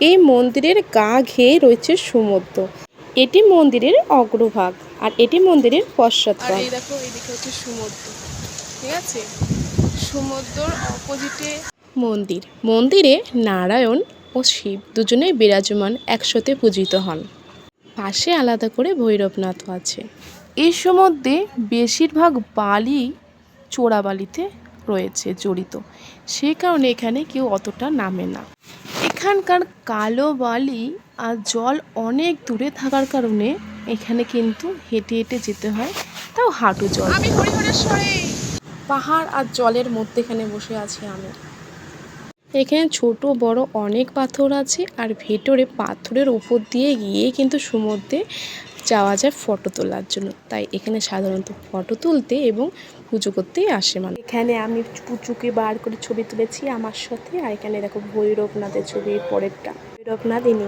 এই মন্দিরের গা ঘেয়ে রয়েছে সমুদ্র। এটি মন্দিরের অগ্রভাগ আর এটি মন্দিরের আর এই দেখো এইদিকে হচ্ছে সমুদ্র। ঠিক আছে? সমুদ্রর অপোজিটে মন্দির। মন্দিরে নারায়ণ ও শিব দুজনেই বিরাজমান একসাথে পূজিত হন। পাশে আলাদা করে ভৈরবনাথও আছে। এই সমুদ্রে বেশিরভাগ বালি চোরাবালিতে রয়েছে জড়িত। সেই কারণে এখানে কেউ অতটা নামে না। এখানকার কালো বালি আর জল অনেক দূরে থাকার কারণে এখানে কিন্তু হেঁটে হেঁটে যেতে হয় তাও হাঁটু জল। আমি হরিহরেশ্বরে। পাহাড় আর জলের মধ্যেখানে বসে আছি আমি। এখানে ছোট বড় অনেক পাথর আছে আর ভেতরে পাথরের উপর দিয়ে গিয়ে কিন্তু সমুদ্রে যাওয়া যায় ফটো তোলার জন্য। তাই এখানে সাধারণত ফটো তুলতে এবং পুজো করতেই আসে মানে এখানে আমি পুচুকে বার করে ছবি তুলেছি আমার সাথে, আর এখানে দেখো ভৈরবনাথের ছবি পরেরটা। ভৈরবনাথ ইনি